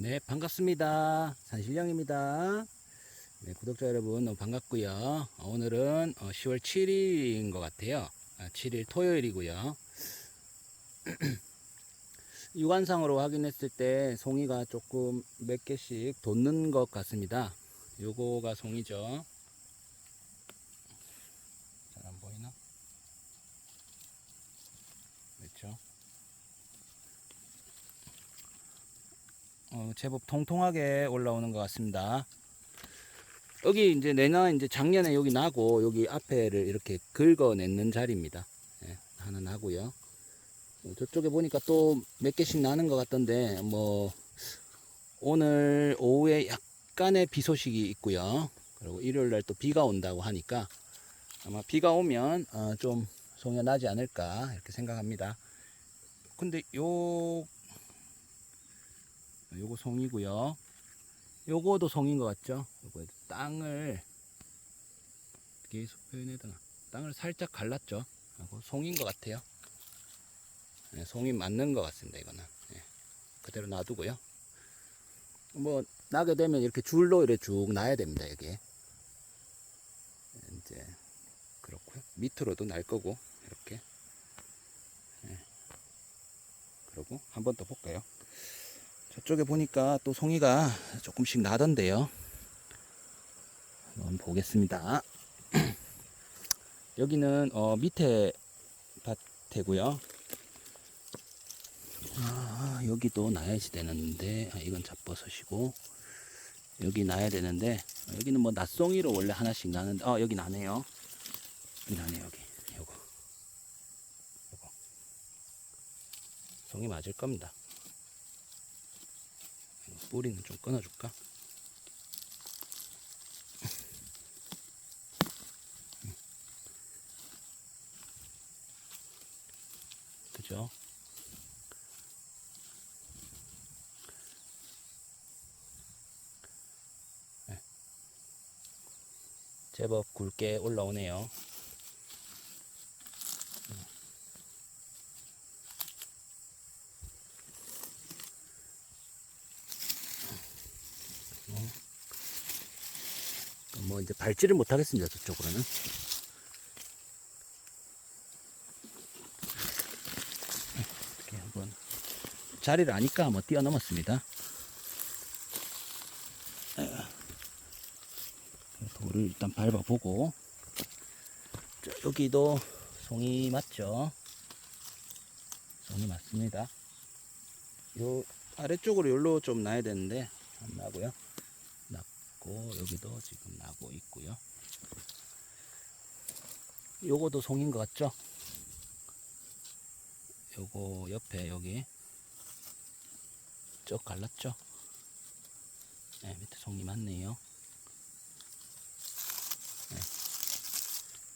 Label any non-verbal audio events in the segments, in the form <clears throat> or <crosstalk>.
네, 반갑습니다. 산실령입니다. 네, 구독자 여러분 너무 반갑고요. 어, 오늘은 어, 10월 7일인 것 같아요. 아, 7일 토요일이고요. <clears throat> 육안상으로 확인했을 때 송이가 조금 몇 개씩 돋는 것 같습니다. 요거가 송이죠. 잘 안 보이나? 그렇죠. 어, 제법 통통하게 올라오는 것 같습니다. 여기 이제 내년 이제 작년에 여기 나고 여기 앞에를 이렇게 긁어내는 자리입니다. 예, 하나 나고요. 어, 저쪽에 보니까 또 몇 개씩 나는 것 같던데 뭐 오늘 오후에 약간의 비 소식이 있고요. 그리고 일요일 날 또 비가 온다고 하니까 아마 비가 오면 어, 좀 송이가 나지 않을까 이렇게 생각합니다. 근데 요 요거 송이고요. 요거도 송인 것 같죠? 요거 땅을 계속 표현해야 되나? 땅을 살짝 갈랐죠? 요거 송인 것 같아요. 네, 송이 맞는 것 같습니다. 이거는 네, 그대로 놔두고요. 뭐 나게 되면 이렇게 줄로 이렇게 쭉 놔야 됩니다. 여기 이제 그렇고요. 밑으로도 날 거고 이렇게. 네. 그리고 한 번 더 볼까요? 저쪽에 보니까 또 송이가 조금씩 나던데요. 한번 보겠습니다. <clears throat> 여기는 어, 밑에 밭이고요. 아, 여기도 나야지 되는데 아, 이건 잡버섯이고 여기 나야 되는데 어, 여기는 뭐 낫송이로 원래 하나씩 나는데 어 여기 나네요. 여기 나네 여기 요거 요거 송이 맞을 겁니다. 뿌리는 좀 끊어줄까? 그죠? 네. 제법 굵게 올라오네요. 밟지를 못하겠습니다. 저쪽으로는. 이렇게 한번 자리를 아니까 한번 뛰어넘었습니다. 돌을 일단 밟아보고 자, 여기도 송이 맞죠? 송이 맞습니다. 요 아래쪽으로 열로 좀 놔야 되는데 안 나고요. 있고 여기도 지금 나고 있고요. 요거도 송인 것 같죠? 요거 옆에 여기 쭉 갈랐죠? 네, 밑에 송이 맞네요. 네.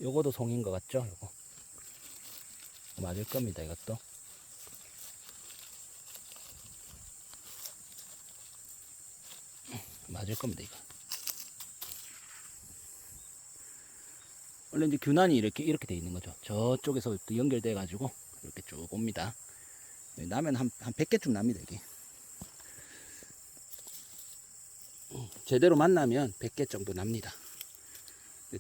요거도 송인 것 같죠? 요거 맞을 겁니다. 이것도. 맞을 겁니다. 이거. 원래 이제 균환이 이렇게 이렇게 돼 있는 거죠. 저쪽에서 또 연결돼 가지고 이렇게 쭉 옵니다. 네, 나면 한, 한 100개쯤 납니다, 이게. 음, 제대로 만나면 100개 정도 납니다.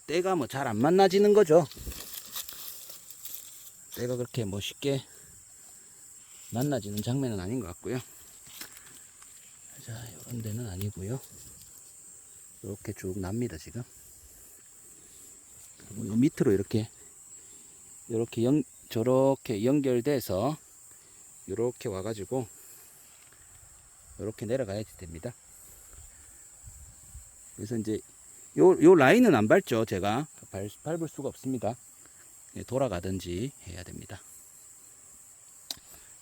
때가 뭐 잘 안 만나지는 거죠. 때가 그렇게 멋있게 만나지는 장면은 아닌 것 같고요. 자, 이런 데는 아니고요. 이렇게 쭉 납니다, 지금. 그리고 요 밑으로 이렇게 이렇게 연 저렇게 연결돼서 이렇게 와가지고 이렇게 내려가야 됩니다. 그래서 이제 요, 요 라인은 안 밟죠. 제가 밟, 밟을 수가 없습니다. 예, 돌아가든지 해야 됩니다.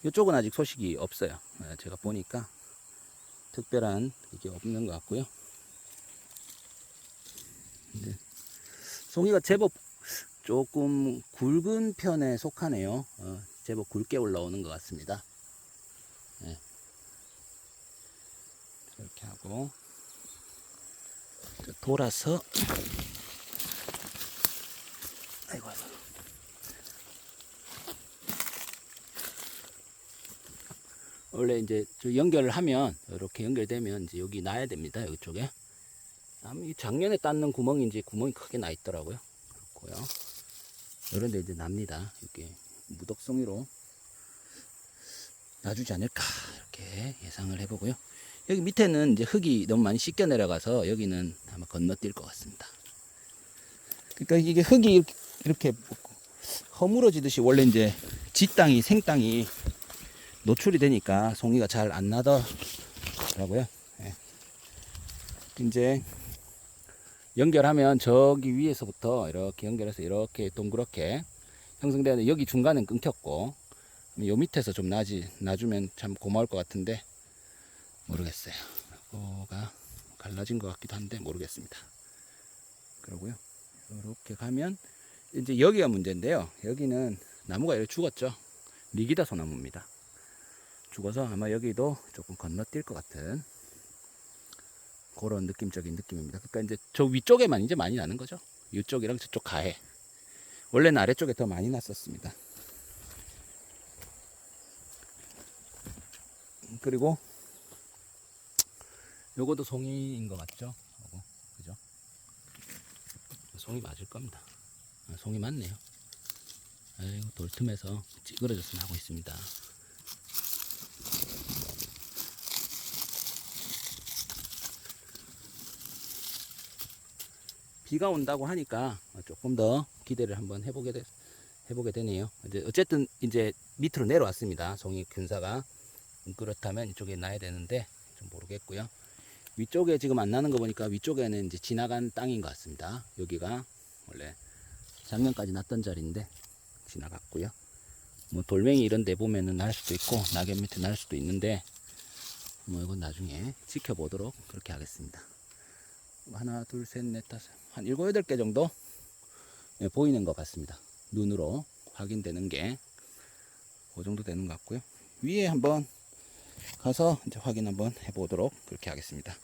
이쪽은 아직 소식이 없어요. 예, 제가 보니까 특별한 이게 없는 것 같고요. 네. 송이가 제법 조금 굵은 편에 속하네요. 어, 제법 굵게 올라오는 것 같습니다. 네. 이렇게 하고 자, 돌아서 아이고 원래 이제 저 연결을 하면 이렇게 연결되면 이제 여기 놔야 됩니다. 이쪽에. 작년에 땄는 구멍인지 구멍이 크게 나 있더라고요. 그렇고요. 이런 데 이제 납니다. 이렇게 무덕송이로 놔주지 않을까 이렇게 예상을 해보고요. 여기 밑에는 이제 흙이 너무 많이 씻겨 내려가서 여기는 아마 건너뛸 것 같습니다. 그러니까 이게 흙이 이렇게, 이렇게 허물어지듯이 원래 이제 지 땅이 생 땅이 노출이 되니까 송이가 잘 안 나더라고요. 예. 이제 연결하면 저기 위에서부터 이렇게 연결해서 이렇게 동그랗게 형성되는 여기 중간은 끊겼고 요 밑에서 좀 나지 놔주면 참 고마울 것 같은데 모르겠어요. 이거가 갈라진 것 같기도 한데 모르겠습니다. 그러고요. 이렇게 가면 이제 여기가 문제인데요. 여기는 나무가 이렇게 죽었죠. 리기다 소나무입니다. 죽어서 아마 여기도 조금 건너뛸 것 같은 그런 느낌적인 느낌입니다. 그러니까 이제 저 위쪽에만 이제 많이 나는 거죠. 이쪽이랑 저쪽 가해. 원래는 아래쪽에 더 많이 났었습니다. 그리고 요것도 송이인 것 같죠? 그죠? 송이 맞을 겁니다. 아, 송이 맞네요. 아이고 돌 틈에서 찌그러졌으면 하고 있습니다. 비가 온다고 하니까 조금 더 기대를 한번 해보게 되, 해보게 되네요. 이제 어쨌든 이제 밑으로 내려왔습니다. 송이 균사가 그렇다면 이쪽에 나야 되는데 좀 모르겠고요. 위쪽에 지금 안 나는 거 보니까 위쪽에는 이제 지나간 땅인 것 같습니다. 여기가 원래 작년까지 났던 자리인데 지나갔고요. 뭐 돌멩이 이런 데 보면은 날 수도 있고 낙엽 밑에 날 수도 있는데 뭐 이건 나중에 지켜보도록 그렇게 하겠습니다. 하나, 둘, 셋, 넷, 다섯, 한 일곱, 여덟 개 정도 예, 보이는 것 같습니다. 눈으로 확인되는 게 그 정도 되는 것 같고요. 위에 한번 가서 이제 확인 한번 해보도록 그렇게 하겠습니다.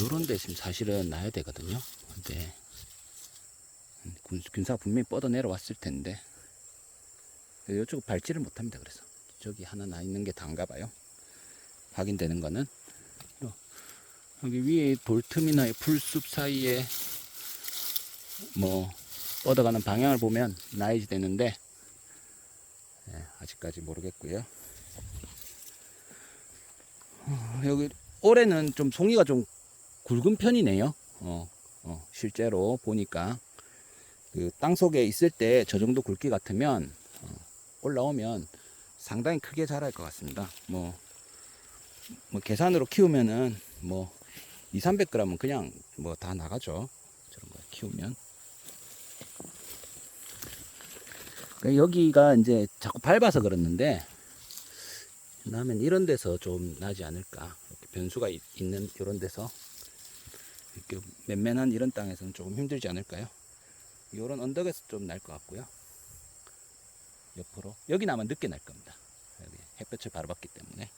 요런 데 지금 사실은 놔야 되거든요. 근데 군- 균사가 분명히 뻗어 내려왔을 텐데 이쪽 밟지를 못합니다. 그래서 저기 하나 나 있는 게 다인가 봐요. 확인되는 거는 요- 여기 위에 돌틈이나 풀숲 사이에 뭐 뻗어가는 방향을 보면 나야지 되는데 예, 아직까지 모르겠고요. 어, 여기 올해는 좀 송이가 좀 굵은 편이네요. 어, 어, 실제로 보니까 그 땅 속에 있을 때 저 정도 굵기 같으면 어, 올라오면 상당히 크게 자랄 것 같습니다. 뭐, 뭐 계산으로 키우면은 뭐 2, 300g은 그냥 뭐 다 나가죠. 저런 거 키우면. 그러니까 여기가 이제 자꾸 밟아서 그렇는데 나면 이런 데서 좀 나지 않을까 이렇게 변수가 있, 는 이런 데서 이렇게 맨맨한 이런 땅에서는 조금 힘들지 않을까요? 이런 언덕에서 좀 날 것 같고요. 옆으로 여기 나면 늦게 날 겁니다. 여기 햇볕을 바로 받기 때문에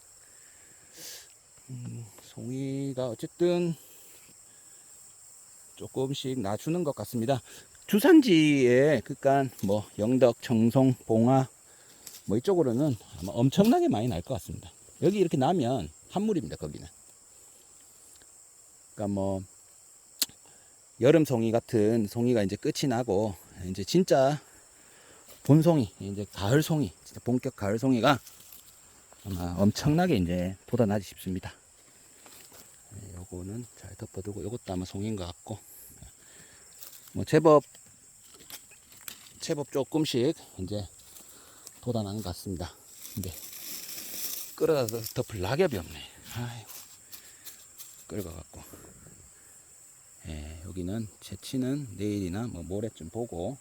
음, 송이가 어쨌든 조금씩 나주는 것 같습니다. 주산지에 그러니까 뭐 영덕, 청송, 봉화 뭐 이쪽으로는 아마 엄청나게 많이 날 것 같습니다. 여기 이렇게 나면 한물입니다. 거기는. 그러니까 뭐 여름 송이 같은 송이가 이제 끝이 나고 이제 진짜 본송이 이제 가을 송이 진짜 본격 가을 송이가 아마 엄청나게 이제 돋아나지 싶습니다. 네, 요거는 잘 덮어두고 요것도 아마 송인 것 같고 뭐 제법 제법 조금씩 이제 돋아나는 것 같습니다. 근데 끌어다서 덮을 낙엽이 없네. 아이고 끌어갖고 예, 여기는 채취는 내일이나 뭐 모레쯤 보고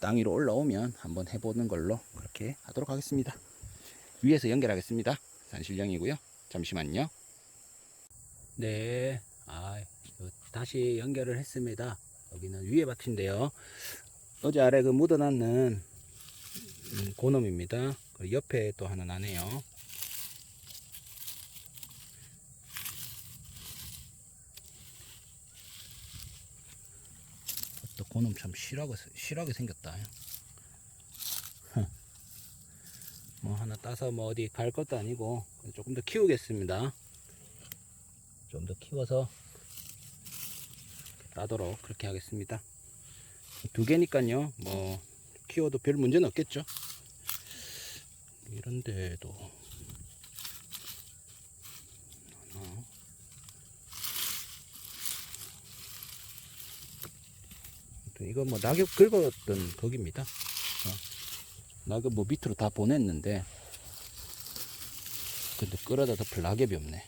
땅 위로 올라오면 한번 해보는 걸로 그렇게 하도록 하겠습니다. 위에서 연결하겠습니다. 산신령이고요. 잠시만요. 네, 아, 요- 다시 연결을 했습니다. 여기는 위에 밭인데요. 어제 아래 그 묻어놨는 음, 고놈입니다. 그 옆에 또 하나 나네요. 또 고놈 참 실하게, 실하게 생겼다. 뭐 하나 따서 뭐 어디 갈 것도 아니고 조금 더 키우겠습니다. 좀 더 키워서 따도록 그렇게 하겠습니다. 두 개니까요. 뭐 키워도 별 문제는 없겠죠. 이런데도 이거 뭐 낙엽 긁었던 거기입니다. 어. 낙엽 뭐 밑으로 다 보냈는데 근데 끌어다 덮을 낙엽이 없네.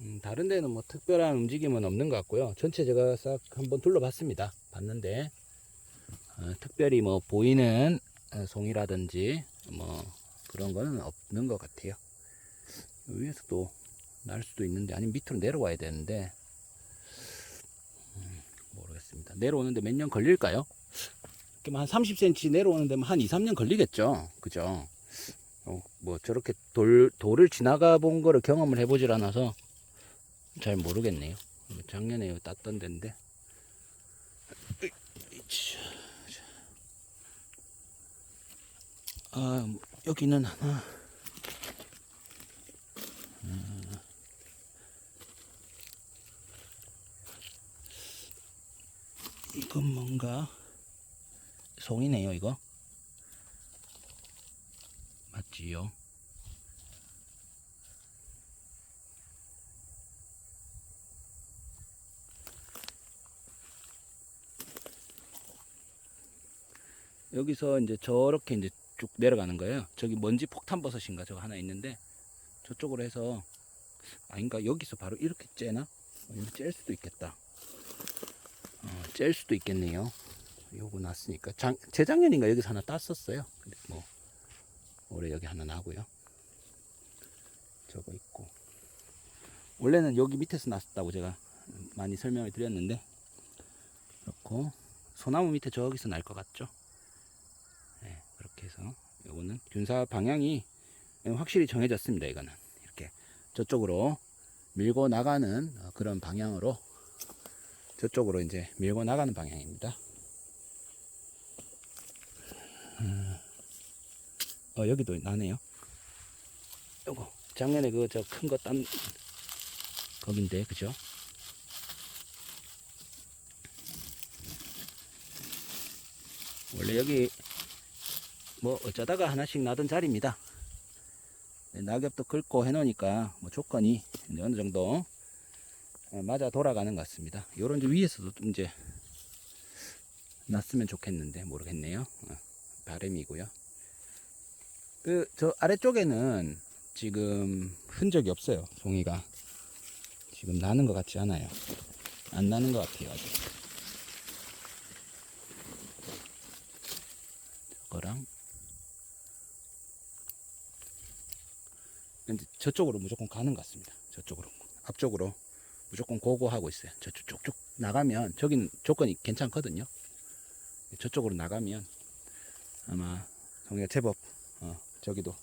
음, 다른 데는 뭐 특별한 움직임은 없는 것 같고요. 전체 제가 싹 한번 둘러봤습니다. 봤는데 어, 특별히 뭐 보이는 어, 송이라든지 뭐 그런 거는 없는 것 같아요. 위에서 도 날 수도 있는데 아니면 밑으로 내려와야 되는데 음, 모르겠습니다. 내려오는데 몇 년 걸릴까요? 한 30cm 내려오는데 한 2, 3년 걸리겠죠. 그죠? 어, 뭐 저렇게 돌, 돌을 지나가 본 거를 경험을 해보질 않아서 잘 모르겠네요. 작년에 땄던 데인데. 아, 여기는 하나. 음. 이건 뭔가 송이네요, 이거. 맞지요? 여기서 이제 저렇게 이제 쭉 내려가는 거예요. 저기 먼지 폭탄 버섯인가 저거 하나 있는데 저쪽으로 해서 아닌가 여기서 바로 이렇게 째나? 어, 여기 짤 수도 있겠다. 어, 짤 수도 있겠네요. 요거 났으니까 장, 재작년인가 여기서 하나 땄었어요. 근데 뭐 올해 여기 하나 나고요. 저거 있고 원래는 여기 밑에서 났었다고 제가 많이 설명을 드렸는데 그렇고 소나무 밑에 저기서 날 것 같죠? 네, 그렇게 해서 요거는 균사 방향이 확실히 정해졌습니다. 이거는 이렇게 저쪽으로 밀고 나가는 어, 그런 방향으로 저쪽으로 이제 밀고 나가는 방향입니다. 음, 어 여기도 나네요. 요거 작년에 그 저 큰 거 딴 거긴데 그죠? 원래 여기 뭐 어쩌다가 하나씩 나던 자리입니다. 네, 낙엽도 긁고 해놓으니까 뭐 조건이 이제 어느 정도 어, 맞아 돌아가는 것 같습니다. 요런 이제 위에서도 좀 이제 났으면 좋겠는데 모르겠네요. 어, 바람이고요. 그 저 아래쪽에는 지금 흔적이 없어요. 송이가 지금 나는 것 같지 않아요. 안 나는 것 같아요. 아직. 저거랑 이제 저쪽으로 무조건 가는 것 같습니다. 저쪽으로 앞쪽으로 무조건 고고하고 있어요. 저쪽 쭉쭉 나가면 저긴 조건이 괜찮거든요. 저쪽으로 나가면 아마 송이가 제법 어, 저기도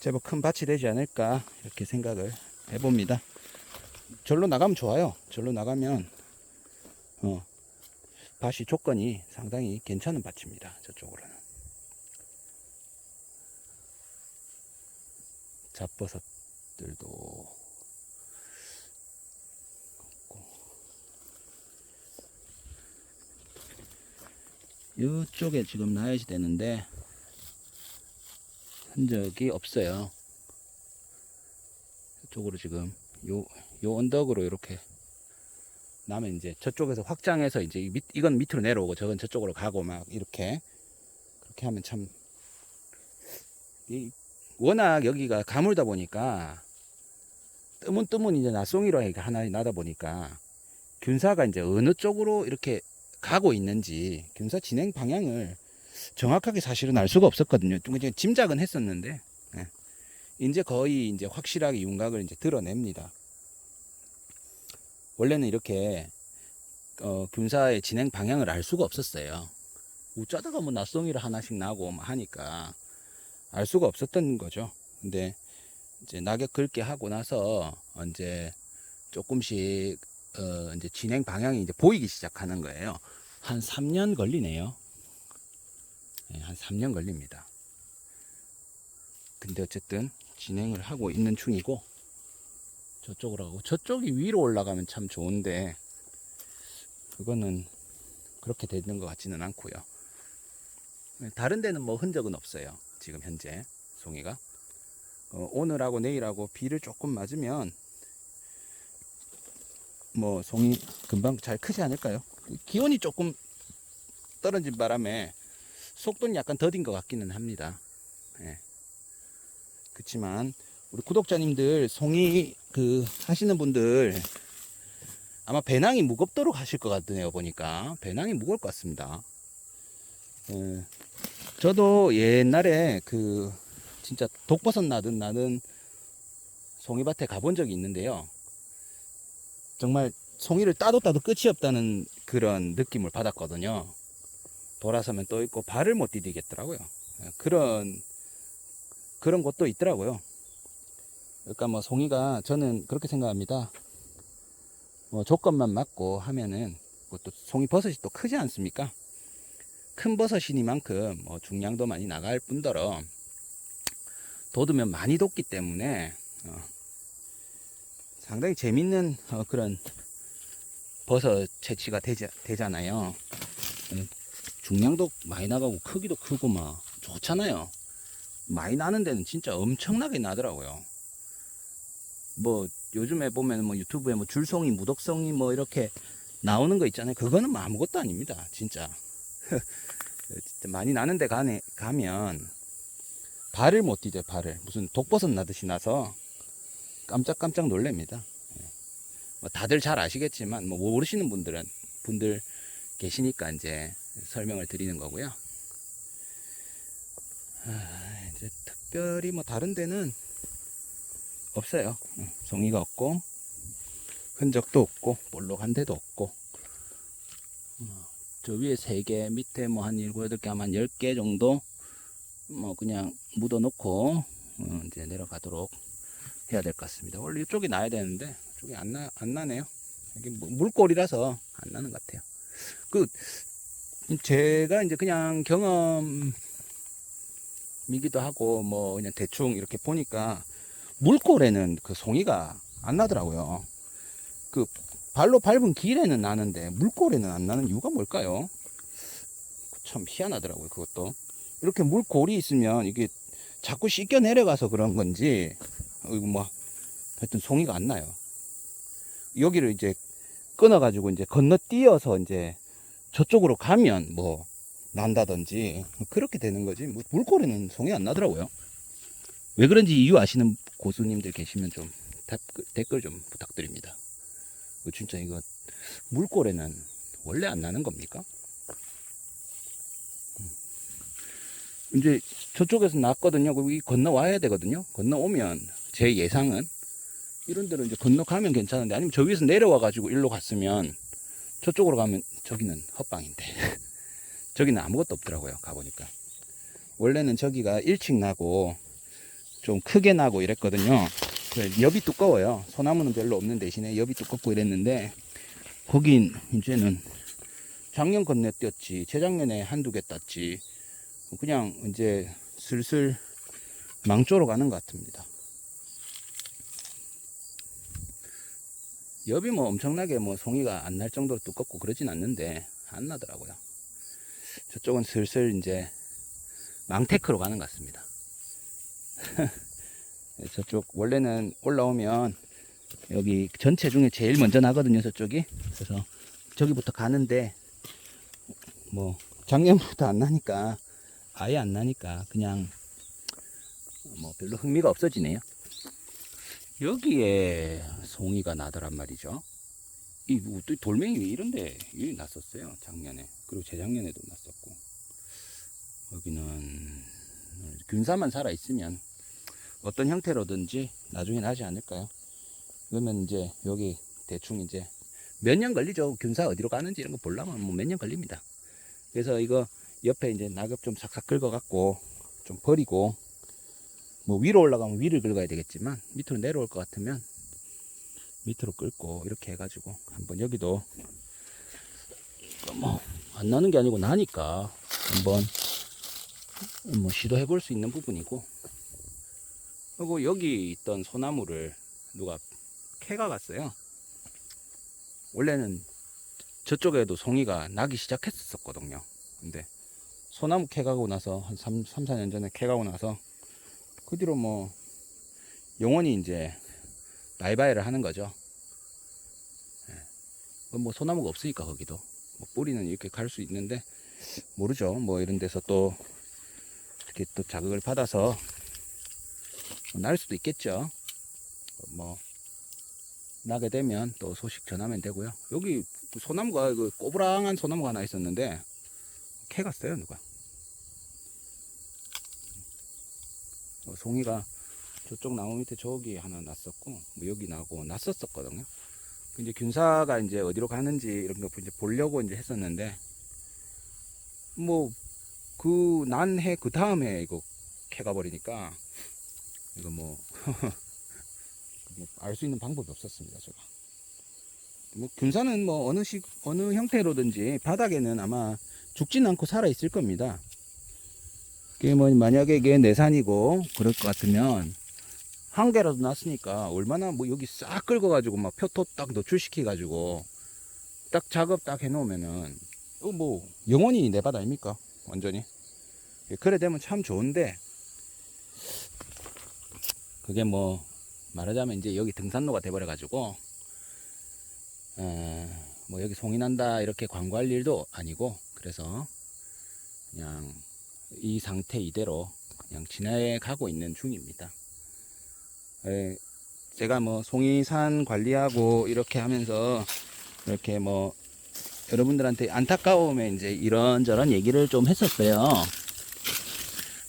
제법 큰 밭이 되지 않을까 이렇게 생각을 해봅니다. 절로 나가면 좋아요. 절로 나가면 어, 밭이 조건이 상당히 괜찮은 밭입니다. 저쪽으로는. 잡버섯들도 없고. 이쪽에 지금 나야지 되는데 흔적이 없어요. 이쪽으로 지금 요, 요 언덕으로 이렇게 나면 이제 저쪽에서 확장해서 이제 이 밑, 이건 밑으로 내려오고 저건 저쪽으로 가고 막 이렇게 그렇게 하면 참 이, 워낙 여기가 가물다 보니까 뜨문뜨문 이제 낯송이로 하나 나다 보니까 균사가 이제 어느 쪽으로 이렇게 가고 있는지 균사 진행 방향을 정확하게 사실은 알 수가 없었거든요. 좀 짐작은 했었는데 예. 이제 거의 이제 확실하게 윤곽을 이제 드러냅니다. 원래는 이렇게 어, 균사의 진행 방향을 알 수가 없었어요. 어쩌다가 뭐 낯송이를 하나씩 나고 막 하니까 알 수가 없었던 거죠. 근데 이제 낙엽 긁게 하고 나서 이제 조금씩 어 이제 진행 방향이 이제 보이기 시작하는 거예요. 한 3년 걸리네요. 네, 한 3년 걸립니다. 근데 어쨌든 진행을 하고 있는 중이고 저쪽으로 가고 저쪽이 위로 올라가면 참 좋은데 그거는 그렇게 되는 것 같지는 않고요. 네, 다른 데는 뭐 흔적은 없어요. 지금 현재 송이가 어, 오늘하고 내일하고 비를 조금 맞으면 뭐 송이 금방 잘 크지 않을까요? 기온이 조금 떨어진 바람에 속도는 약간 더딘 것 같기는 합니다. 예. 그렇지만 우리 구독자님들 송이 그 하시는 분들 아마 배낭이 무겁도록 하실 것 같네요 보니까 배낭이 무거울 것 같습니다. 예. 저도 옛날에 그 진짜 독버섯 나듯 나는 송이밭에 가본 적이 있는데요. 정말 송이를 따도 따도 끝이 없다는 그런 느낌을 받았거든요. 돌아서면 또 있고 발을 못 디디겠더라고요. 예, 그런 그런 것도 있더라고요. 그러니까 뭐 송이가 저는 그렇게 생각합니다. 뭐 조건만 맞고 하면은 그것도 송이 버섯이 또 크지 않습니까? 큰 버섯이니만큼 뭐 중량도 많이 나갈 뿐더러 돋으면 많이 돋기 때문에 어, 상당히 재밌는 어, 그런 버섯 채취가 되자, 되잖아요. 음, 중량도 많이 나가고 크기도 크고 막 좋잖아요. 많이 나는 데는 진짜 엄청나게 나더라고요. 뭐 요즘에 보면 뭐 유튜브에 뭐 줄송이, 무독송이 뭐 이렇게 나오는 거 있잖아요. 그거는 뭐 아무것도 아닙니다. 진짜. <laughs> 진짜 많이 나는 데 가네, 가면 발을 못 디뎌 발을 무슨 독버섯 나듯이 나서 깜짝깜짝 놀랍니다. 예. 뭐 다들 잘 아시겠지만 뭐 모르시는 분들은 분들 계시니까 이제 설명을 드리는 거고요. 아, 이제 특별히 뭐 다른 데는 없어요. 응, 송이가 없고 흔적도 없고 볼록한 데도 없고 어, 저 위에 3개 밑에 뭐 한 7, 8개 아마 한 10개 정도 뭐 그냥 묻어 놓고 어, 이제 내려가도록 해야 될 것 같습니다. 원래 이쪽이 나야 되는데 이쪽이 안, 나, 안 나네요. 이게 뭐 물골이라서 안 나는 것 같아요. 그 제가 이제 그냥 경험이기도 하고 뭐 그냥 대충 이렇게 보니까 물골에는 그 송이가 안 나더라고요. 그 발로 밟은 길에는 나는데 물골에는 안 나는 이유가 뭘까요? 참 희한하더라고요. 그것도 이렇게 물골이 있으면 이게 자꾸 씻겨 내려가서 그런 건지 어, 이거 뭐 하여튼 송이가 안 나요. 여기를 이제 끊어 가지고 이제 건너뛰어서 이제 저쪽으로 가면 뭐 난다든지 그렇게 되는 거지 뭐 물고래는 송이 안 나더라고요. 왜 그런지 이유 아시는 고수님들 계시면 좀 댓글 좀 부탁드립니다. 그 진짜 이거 물고래는 원래 안 나는 겁니까? 음. 이제 저쪽에서 났거든요. 거기 건너와야 되거든요. 건너오면 제 예상은 이런 데로 이제 건너가면 괜찮은데 아니면 저 위에서 내려와 가지고 일로 갔으면 저쪽으로 가면 저기는 헛방인데 <laughs> 저기는 아무것도 없더라고요. 가보니까 원래는 저기가 일찍 나고 좀 크게 나고 이랬거든요. 그 엽이 두꺼워요. 소나무는 별로 없는 대신에 엽이 두껍고 이랬는데 거긴 이제는 작년 건너뛰었지 재작년에 한두 개 땄지 그냥 이제 슬슬 망조로 가는 것 같습니다. 엽이 뭐 엄청나게 뭐 송이가 안 날 정도로 두껍고 그러진 않는데 안 나더라고요. 저쪽은 슬슬 이제 망테크로 가는 것 같습니다. <laughs> 저쪽 원래는 올라오면 여기 전체 중에 제일 먼저 나거든요 저쪽이. 그래서 저기부터 가는데 뭐 작년부터 안 나니까 아예 안 나니까 그냥 뭐 별로 흥미가 없어지네요. 여기에 송이가 나더란 말이죠. 이 돌멩이 왜 이런데? 여기 났었어요 작년에. 그리고 재작년에도 났었고. 여기는 균사만 살아 있으면 어떤 형태로든지 나중에 나지 않을까요? 그러면 이제 여기 대충 이제 몇 년 걸리죠. 균사 어디로 가는지 이런 거 보려면 뭐 몇 년 걸립니다. 그래서 이거 옆에 이제 낙엽 좀 싹싹 긁어갖고 좀 버리고 뭐 위로 올라가면 위를 긁어야 되겠지만 밑으로 내려올 것 같으면 밑으로 긁고 이렇게 해가지고 한번 여기도 뭐 안 나는 게 아니고 나니까 한번 뭐 시도해 볼 수 있는 부분이고 그리고 여기 있던 소나무를 누가 캐가 갔어요. 원래는 저쪽에도 송이가 나기 시작했었거든요. 근데 소나무 캐가고 나서 한 3, 3 4년 전에 캐가고 나서 그 뒤로 뭐 영원히 이제 바이바이를 하는 거죠. 예. 뭐 소나무가 없으니까 거기도 뭐 뿌리는 이렇게 갈 수 있는데 모르죠. 뭐 이런 데서 또 이렇게 또 자극을 받아서 날 수도 있겠죠. 뭐 나게 되면 또 소식 전하면 되고요. 여기 그 소나무가 그 꼬부랑한 소나무가 하나 있었는데 캐 갔어요 누가? 어, 송이가 저쪽 나무 밑에 저기 하나 났었고 뭐 여기 나고 났었었거든요. 그 이제 균사가 이제 어디로 가는지 이런 거 이제 보려고 이제 했었는데 뭐 그 난해 그 다음에 이거 캐가 버리니까 이거 뭐 알 수 있는 방법이 없었습니다 제가 뭐 균사는 뭐 어느 식 어느 형태로든지 바닥에는 아마 죽진 않고 살아 있을 겁니다. 그게 뭐 만약에 이게 내산이고 그럴 것 같으면 한 개라도 났으니까 얼마나 뭐 여기 싹 긁어가지고 막 표토 딱 노출시켜가지고 딱 작업 딱 해놓으면은 뭐 영원히 내밭 아닙니까? 완전히 예, 그래 되면 참 좋은데 그게 뭐 말하자면 이제 여기 등산로가 돼버려 가지고 어, 뭐 여기 송이 난다 이렇게 광고할 일도 아니고 그래서 그냥 이 상태 이대로 그냥 지나가고 있는 중입니다. 예, 제가 뭐 송이산 관리하고 이렇게 하면서 이렇게 뭐 여러분들한테 안타까우면 이제 이런저런 얘기를 좀 했었어요.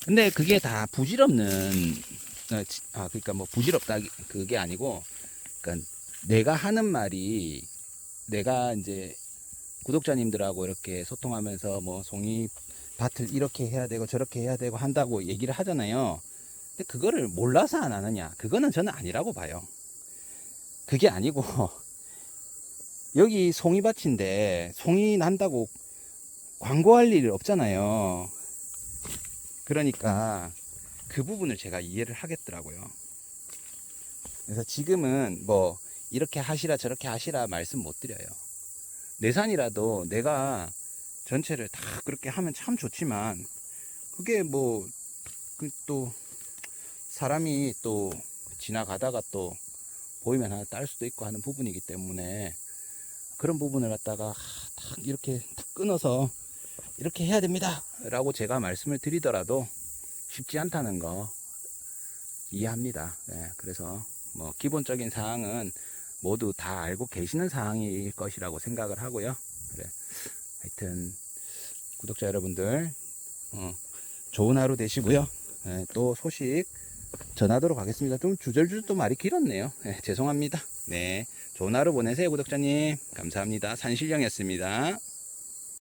근데 그게 다 부질없는 아, 지- 아 그러니까 뭐 부질없다 그게 아니고 그러니까 내가 하는 말이 내가 이제 구독자님들하고 이렇게 소통하면서 뭐 송이 밭을 이렇게 해야 되고 저렇게 해야 되고 한다고 얘기를 하잖아요. 근데 그거를 몰라서 안 하느냐? 그거는 저는 아니라고 봐요. 그게 아니고 <laughs> 여기 송이밭인데 송이 난다고 광고할 일이 없잖아요. 그러니까 그 부분을 제가 이해를 하겠더라고요. 그래서 지금은 뭐 이렇게 하시라 저렇게 하시라 말씀 못 드려요. 내산이라도 내가 전체를 다 그렇게 하면 참 좋지만 그게 뭐그또 사람이 또 지나가다가 또 보이면 하나 딸 수도 있고 하는 부분이기 때문에 그런 부분을 갖다가 딱 이렇게 딱 끊어서 이렇게 해야 됩니다 라고 제가 말씀을 드리더라도 쉽지 않다는 거 이해합니다. 네, 그래서 뭐 기본적인 사항은 모두 다 알고 계시는 사항일 것이라고 생각을 하고요. 그래. 하여튼 구독자 여러분들 어, 좋은 하루 되시고요. 예, 또 소식 전하도록 하겠습니다. 좀 주절주절 또 말이 길었네요. 예, 죄송합니다. 네, 좋은 하루 보내세요, 구독자님. 감사합니다. 산신령이었습니다.